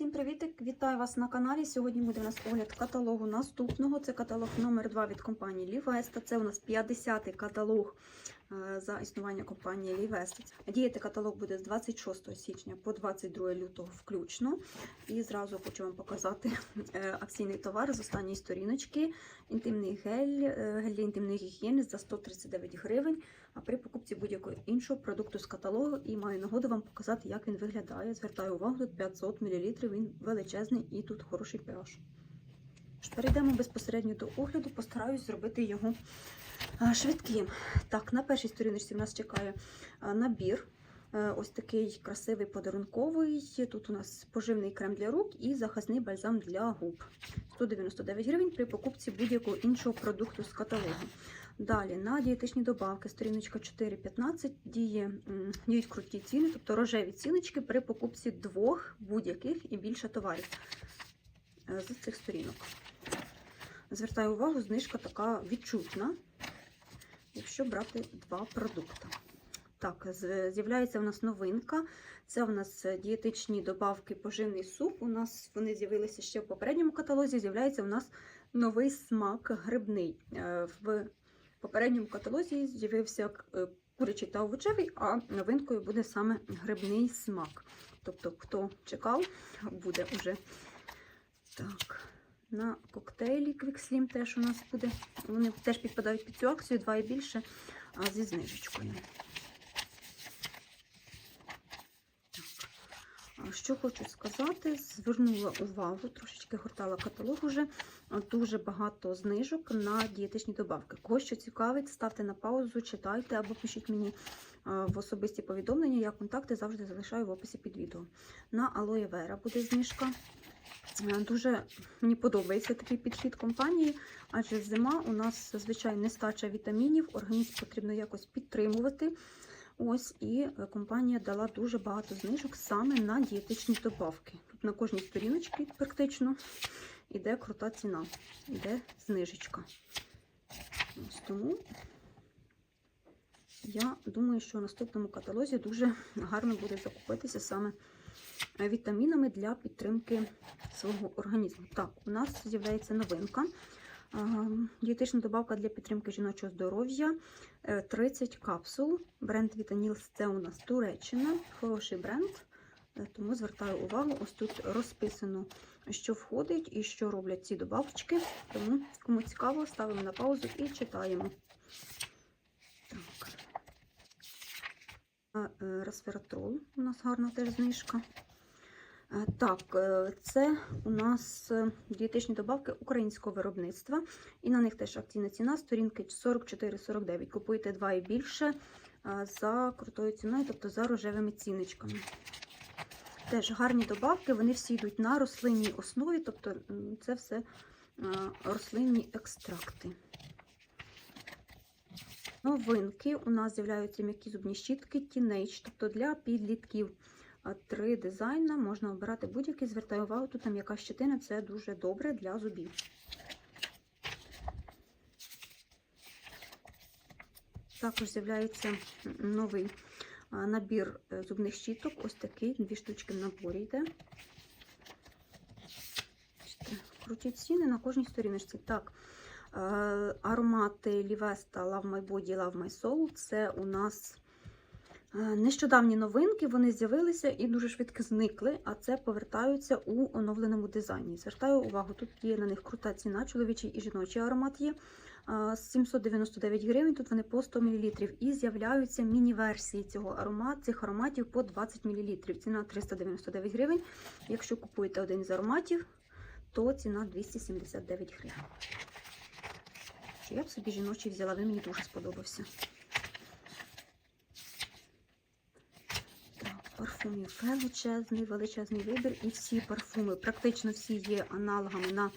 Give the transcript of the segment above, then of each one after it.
Всім привіт! Вітаю вас на каналі. Сьогодні буде у нас огляд каталогу наступного. Це каталог номер 2 від компанії Лівеста. Це у нас 50-й каталог за існування компанії Лівеста. Діяти каталог буде з 26 січня по 22 лютого включно. І зразу хочу вам показати е, акційний товар з останньої сторіночки. Інтимний гель, е, гель для інтимної гігієни за 139 гривень. А при покупці будь-якого іншого продукту з каталогу і маю нагоду вам показати, як він виглядає. Звертаю увагу, тут 500 мл, він величезний і тут хороший pH. Перейдемо безпосередньо до огляду, постараюсь зробити його швидким. Так, на першій сторіночці в нас чекає набір. Е, Ось такий красивий подарунковий. Тут у нас поживний крем для рук і захисний бальзам для губ. 199 гривень при покупці будь-якого іншого продукту з каталогу. Далі на дієтичні добавки, сторіночка 4.15 діє, діють круті ціни, тобто рожеві ціночки при покупці двох будь-яких і більше товарів е, з цих сторінок. Звертаю увагу, знижка така відчутна, якщо брати два продукти. Так, з'являється у нас новинка. Це у нас дієтичні добавки поживний суп. У нас вони з'явилися ще в попередньому каталозі. З'являється у нас новий смак грибний. Е, В попередньому каталозі з'явився е, курячий та овочевий, а новинкою буде саме грибний смак. Тобто, хто чекав, буде уже так. На коктейлі Квікслім теж у нас буде. Вони теж підпадають під цю акцію, два і більше, а зі знижечкою. Так. А Що хочу сказати, звернула увагу, трошечки гортала каталог уже. Дуже багато знижок на дієтичні добавки. Кого що цікавить, ставте на паузу, читайте або пишіть мені в особисті повідомлення. Я контакти завжди залишаю в описі під відео. На алоє вера буде знижка. Дуже мені подобається такий підхід компанії, адже зима у нас зазвичай нестача вітамінів, організм потрібно якось підтримувати. Ось і е, компанія дала дуже багато знижок саме на дієтичні добавки. Тут на кожній сторіночці практично іде крута ціна, іде знижечка. Ось тому я думаю, що в наступному каталозі дуже гарно буде закупитися саме е, вітамінами для підтримки свого організму. Так, у нас з'являється новинка. Дієтична добавка для підтримки жіночого здоров'я. Е, 30 капсул. Бренд Vitanils це у нас Туреччина. Хороший бренд. Е, Тому звертаю увагу, ось тут розписано, що входить і що роблять ці добавочки. Тому, кому цікаво, ставимо на паузу і читаємо. Так. Е, у нас гарна теж знижка. Е, Так, е, це у нас е, дієтичні добавки українського виробництва, і на них теж акційна ціна, сторінки 44-49. Купуйте два і більше за крутою ціною, тобто за рожевими ціночками. Теж гарні добавки, вони всі йдуть на рослинній основі, тобто це все рослинні екстракти. Новинки у нас з'являються м'які зубні щітки Teenage, тобто для підлітків. Три дизайна можна обирати будь-який. Звертаю увагу, тут там яка щетина, це дуже добре для зубів. Також з'являється новий набір е, зубних щіток. Ось такий, дві штучки в наборі йде. Бачите, Круті ціни на кожній сторіночці. Так, е, аромати Livesta Love My Body, Love My Soul. Це у нас Нещодавні новинки вони з'явилися і дуже швидко зникли, а це повертаються у оновленому дизайні. Звертаю увагу, тут є на них крута ціна, чоловічий і жіночий аромат є. 799 гривень, тут вони по 100 мл. І з'являються міні-версії цього аромат, цих ароматів по 20 мл. Ціна 399 гривень. Якщо купуєте один з ароматів, то ціна 279 гривень. Я б собі жіночий взяла, він мені дуже сподобався. Так, парфумів величезний, величезний вибір. І всі парфуми, практично всі є аналогами на е,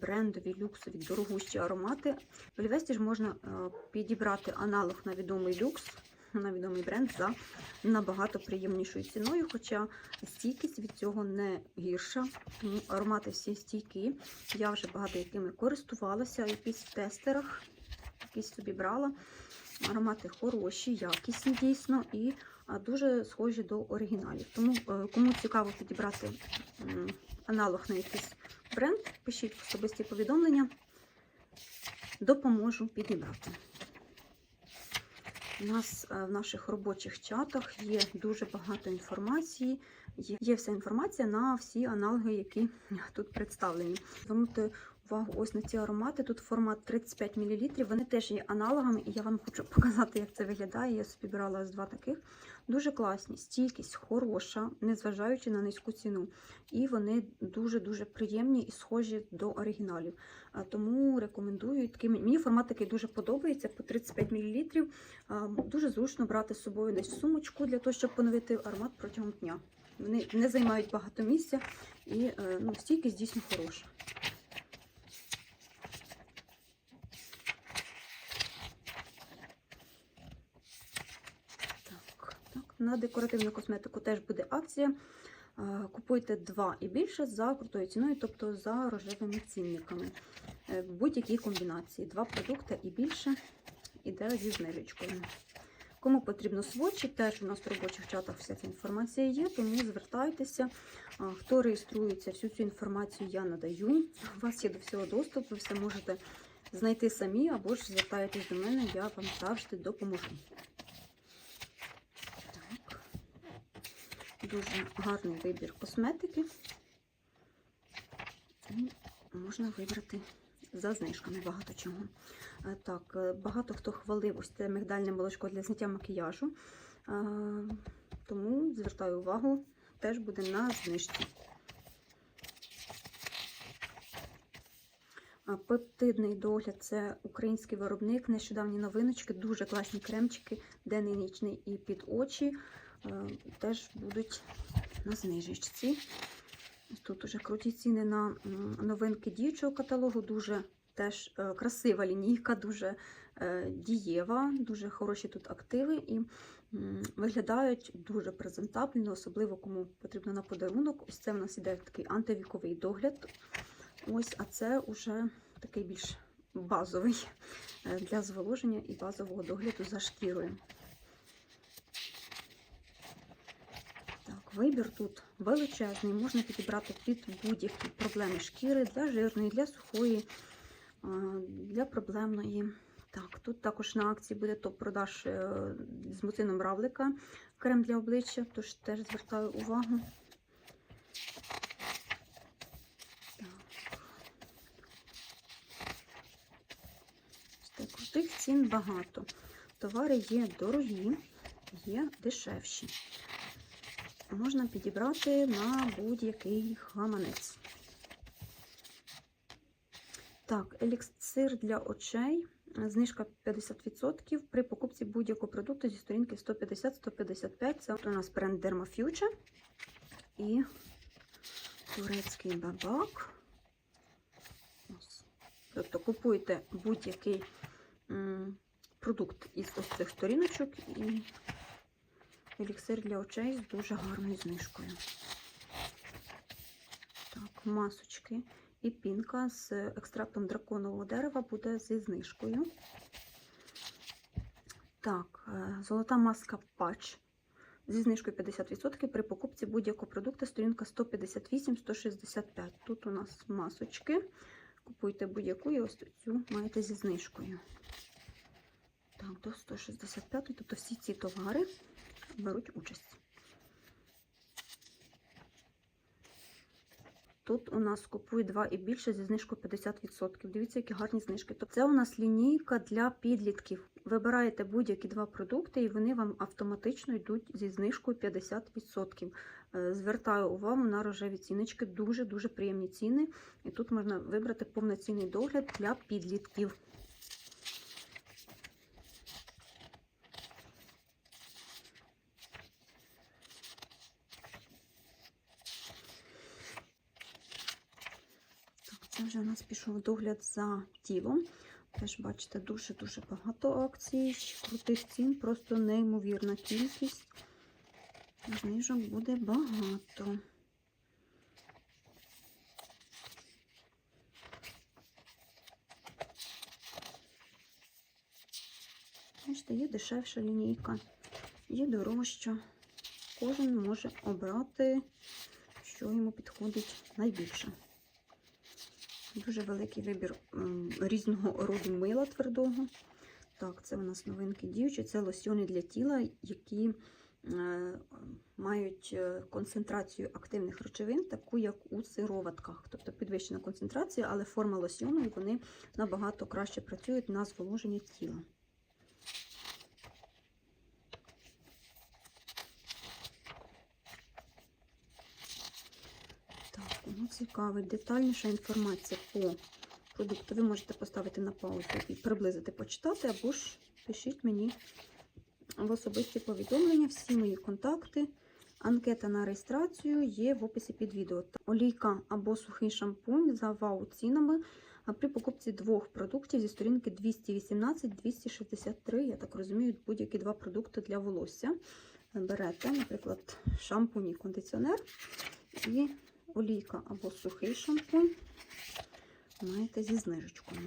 брендові, люксові, дорогущі аромати. В Лівесті ж можна е, підібрати аналог на відомий люкс, на відомий бренд за набагато приємнішою ціною, хоча стійкість від цього не гірша. Тому аромати всі стійкі. Я вже багато якими користувалася, якісь в тестерах, якісь собі брала. Аромати хороші, якісні дійсно. І дуже схожі до оригіналів. Тому е, кому цікаво підібрати аналог на якийсь бренд, пишіть особисті повідомлення, допоможу підібрати. У нас е, в наших робочих чатах є дуже багато інформації. Є вся інформація на всі аналоги, які тут представлені. Звернути увагу ось на ці аромати. Тут формат 35 мл. Вони теж є аналогами, і я вам хочу показати, як це виглядає. Я собі брала ось два таких. Дуже класні, стійкість хороша, незважаючи на низьку ціну. І вони дуже-дуже приємні і схожі до оригіналів. Тому рекомендую. Такий, мені формат такий дуже подобається по 35 мл. Дуже зручно брати з собою десь сумочку для того, щоб поновити аромат протягом дня. Вони не займають багато місця і е, ну, стійкість дійсно хороша. Так, так. На декоративну косметику теж буде акція. Е, Купуйте два і більше за крутою ціною, тобто за рожевими цінниками. Е, В будь-якій комбінації. Два продукти і більше іде зі знижечкою. Кому потрібно сводчі, теж у нас в робочих чатах вся ця інформація є, тому звертайтеся. Хто реєструється, всю цю інформацію я надаю. У вас є до всього доступ, ви все можете знайти самі або ж звертаєтесь до мене, я вам завжди допоможу. Так. Дуже гарний вибір косметики. І можна вибрати за знижками багато чого. Е, Так, е, багато хто хвалив ось це мигдальне молочко для зняття макіяжу. Е, Тому звертаю увагу, теж буде на знижці. Пептидний догляд це український виробник, нещодавні новиночки, дуже класні кремчики, денний нічний і під очі. Е, Теж будуть на знижечці. Ось Тут уже круті ціни на новинки діючого каталогу. Дуже теж е, красива лінійка, дуже е, дієва, дуже хороші тут активи і виглядають дуже презентабельно, особливо кому потрібно на подарунок. Ось це в нас іде такий антивіковий догляд. Ось, а це вже такий більш базовий для зволоження і базового догляду за шкірою. Так, вибір тут величезний, можна підібрати під будь-які проблеми шкіри для жирної, для сухої, для проблемної. Так, тут також на акції буде топ-продаж е, з муцином равлика, крем для обличчя, тож теж звертаю увагу. Так. Крутих цін багато. Товари є дорогі, є дешевші можна підібрати на будь-який гаманець. Так, еліксир для очей. Знижка 50% при покупці будь-якого продукту зі сторінки 150-155. Це у нас бренд Derma Future і турецький бабак. Ось. Тобто купуйте будь-який продукт із ось цих сторіночок і еліксир для очей з дуже гарною знижкою. Так, масочки і пінка з екстрактом драконового дерева буде зі знижкою. Так, е, золота маска патч зі знижкою 50% при покупці будь-якого продукту сторінка 158-165. Тут у нас масочки. Купуйте будь-яку і ось цю маєте зі знижкою. Так, до 165, тобто всі ці товари беруть участь. Тут у нас купує 2 і більше зі знижкою 50%. Дивіться, які гарні знижки. Тобто це у нас лінійка для підлітків. Вибираєте будь-які два продукти, і вони вам автоматично йдуть зі знижкою 50%. Е, Звертаю увагу на рожеві ціночки. Дуже-дуже приємні ціни. І тут можна вибрати повноцінний догляд для підлітків. Вже у нас пішов догляд за тілом. Теж бачите, дуже-дуже багато акцій, крутих цін, просто неймовірна кількість. Знижок буде багато. Бачите, є дешевша лінійка. і дорожча. Кожен може обрати, що йому підходить найбільше. Дуже великий вибір різного роду мила твердого. Так, це у нас новинки діючі. Це лосьони для тіла, які е, мають е, концентрацію активних речовин, таку як у сироватках. Тобто підвищена концентрація, але форма лосьону вони набагато краще працюють на зволоження тіла. Так, ну цікавить. Детальніша інформація по продукту. Ви можете поставити на паузу і приблизити почитати, або ж пишіть мені в особисті повідомлення. Всі мої контакти. Анкета на реєстрацію є в описі під відео. Олійка або сухий шампунь за вау-цінами. При покупці двох продуктів зі сторінки 218-263, я так розумію, будь-які два продукти для волосся. Берете, наприклад, шампунь і кондиціонер і олійка або сухий шампунь маєте зі знижечкою.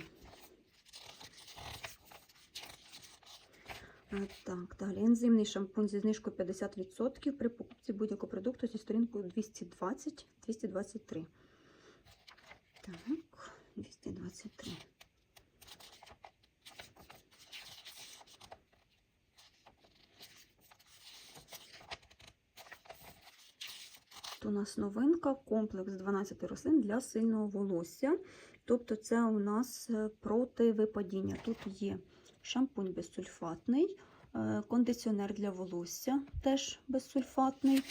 Е, Так, далі ензимний шампунь зі знижкою 50% при покупці будь-якого продукту зі сторінкою 220-223. Так, 223. У нас новинка, комплекс 12 рослин для сильного волосся. Тобто це у нас е, проти випадіння. Тут є шампунь безсульфатний, е, кондиціонер для волосся теж безсульфатний.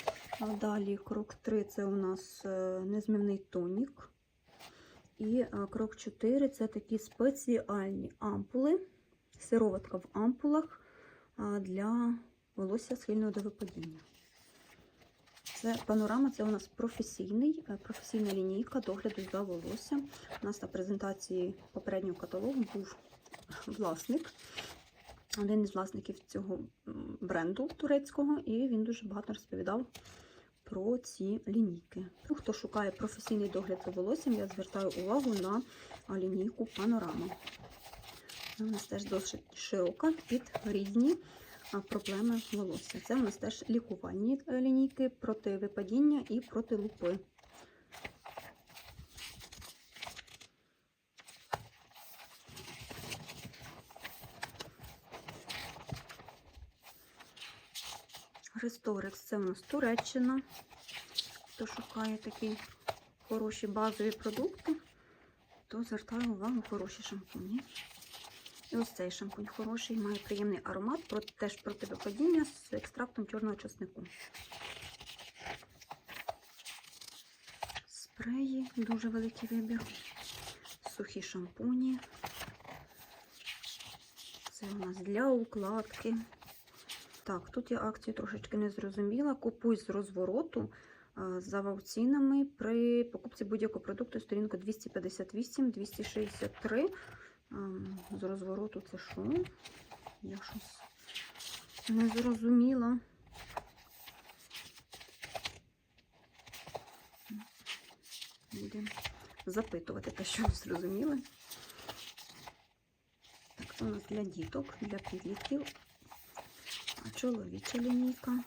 Далі крок 3 це у нас е, незмивний тонік. І крок 4 це такі спеціальні ампули, сироватка в ампулах для волосся схильного до випадіння. Це панорама, це у нас професійний, е, професійна лінійка догляду за волоссям. У нас на презентації попереднього каталогу був власник, один із власників цього бренду турецького, і він дуже багато розповідав про ці лінійки. Ну, Хто шукає професійний догляд за волоссям, я звертаю увагу на лінійку панорама. Вона у нас теж досить широка під різні проблеми волосся. Це у нас теж лікувальні е, лінійки проти випадіння і проти лупи. Ресторекс це у нас Туреччина. Хто шукає такі хороші базові продукти, то звертаю увагу хороші шампуні. І ось цей шампунь хороший, має приємний аромат, теж проти випадіння з екстрактом чорного чеснику. Спреї, дуже великий вибір. Сухі шампуні. Це у нас для укладки. Так, тут я акцію трошечки не зрозуміла. Купуй з розвороту за вауцінами при покупці будь-якого продукту сторінка 258-263. З розвороту це що? Я щось не зрозуміла. Будемо запитувати те, що зрозуміли. Так, це у нас для діток, для підлітків. А чоловіча лінійка.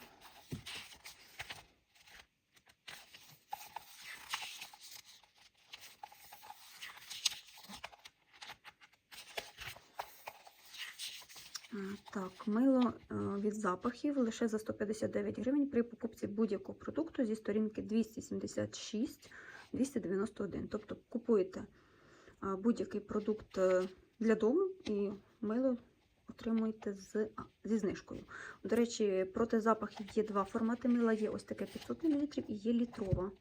А, Так, мило е, від запахів лише за 159 гривень при покупці будь-якого продукту зі сторінки 276 291. Тобто купуєте будь-який продукт е, для дому і мило отримуєте з, а, зі знижкою. До речі, проти запахів є два формати мила. Є ось таке 500 мл і є літрова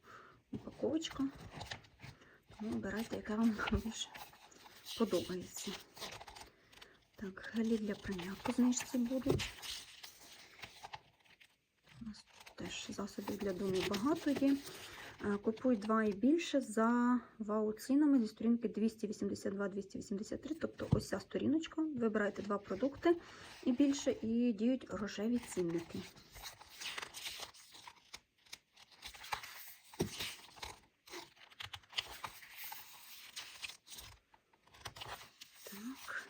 упаковочка. Тому обирайте, яка вам більше подобається. Так, гелі для прання по знижці будуть. У нас теж засобів для дому багато є. Е, Купуй два і більше за вау-цінами зі сторінки 282-283. Тобто ось ця сторіночка. Вибирайте два продукти і більше, і діють рожеві цінники. Так.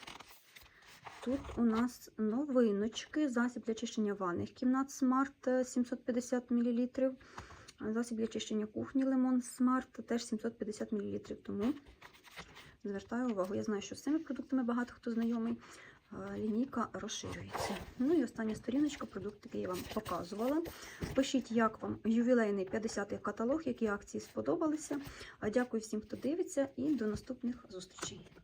Тут у нас новиночки. Засіб для чищення ванних кімнат е, 750 мл. Засіб для чищення кухні Лимон Смарт теж 750 мл. Тому звертаю увагу. Я знаю, що з цими продуктами багато хто знайомий. Е, Лінійка розширюється. Ну і остання сторіночка, продукт, який я вам показувала. Пишіть, як вам ювілейний 50-й каталог, які акції сподобалися. Дякую всім, хто дивиться, і до наступних зустрічей.